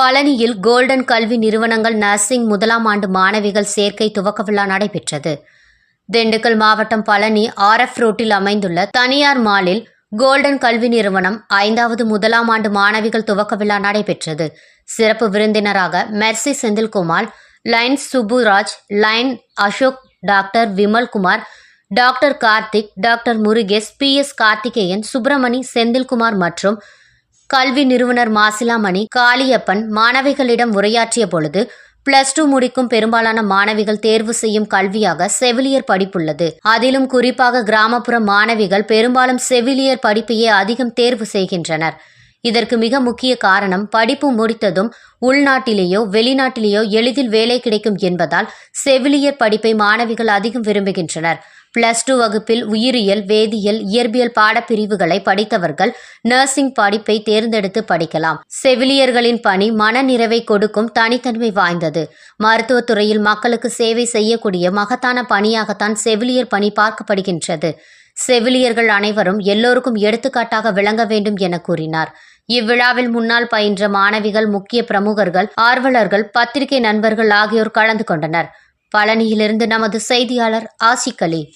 பழனியில் கோல்டன் கல்வி நிறுவனங்கள் நர்சிங் முதலாம் ஆண்டு மாணவிகள் சேர்க்கை துவக்க விழா நடைபெற்றது. திண்டுக்கல் மாவட்டம் பழனி ஆர்எஃப் ரோட்டில் அமைந்துள்ள தனியார் மாலில் கோல்டன் கல்வி நிறுவனம் ஐந்தாவது முதலாம் ஆண்டு மாணவிகள் துவக்க விழா நடைபெற்றது. சிறப்பு விருந்தினராக Mercy Senthilkumar lion Subburaj lion Ashok doctor Vimalkumar doctor Karthik doctor Murugesh P S Karthikeyan Subramani Senthilkumar மற்றும் கல்வி நிறுவனர் மாசிலாமணி காளியப்பன் மாணவிகளிடம் உரையாற்றிய பொழுது பிளஸ் டூ முடிக்கும் பெரும்பாலான மாணவிகள் தேர்வு செய்யும் கல்வியாக செவிலியர் படிப்புள்ளது. அதிலும் குறிப்பாக கிராமப்புற மாணவிகள் பெரும்பாலும் செவிலியர் படிப்பையே அதிகம் தேர்வு செய்கின்றனர். இதற்கு மிக முக்கிய காரணம் படிப்பு முடித்ததும் உள்நாட்டிலேயோ வெளிநாட்டிலேயோ எளிதில் வேலை கிடைக்கும் என்பதால் செவிலியர் படிப்பை மாணவிகள் அதிகம் விரும்புகின்றனர். பிளஸ் டூ வகுப்பில் உயிரியல் வேதியியல் இயற்பியல் பாடப்பிரிவுகளை படித்தவர்கள் நர்சிங் படிப்பை தேர்ந்தெடுத்து படிக்கலாம். செவிலியர்களின் பணி மனநிறைவை கொடுக்கும் தனித்தன்மை வாய்ந்தது. மருத்துவத்துறையில் மக்களுக்கு சேவை செய்யக்கூடிய மகத்தான பணியாகத்தான் செவிலியர் பணி பார்க்கப்படுகின்றது. செவிலியர்கள் அனைவரும் எல்லோருக்கும் எடுத்துக்காட்டாக விளங்க வேண்டும் என கூறினார். இவ்விழாவில் முன்னால் பயின்ற மாணவிகள் முக்கிய பிரமுகர்கள் ஆர்வலர்கள் பத்திரிகை நண்பர்கள் ஆகியோர் கலந்து கொண்டனர். பழனியிலிருந்து நமது செய்தியாளர் ஆசிக் அலி.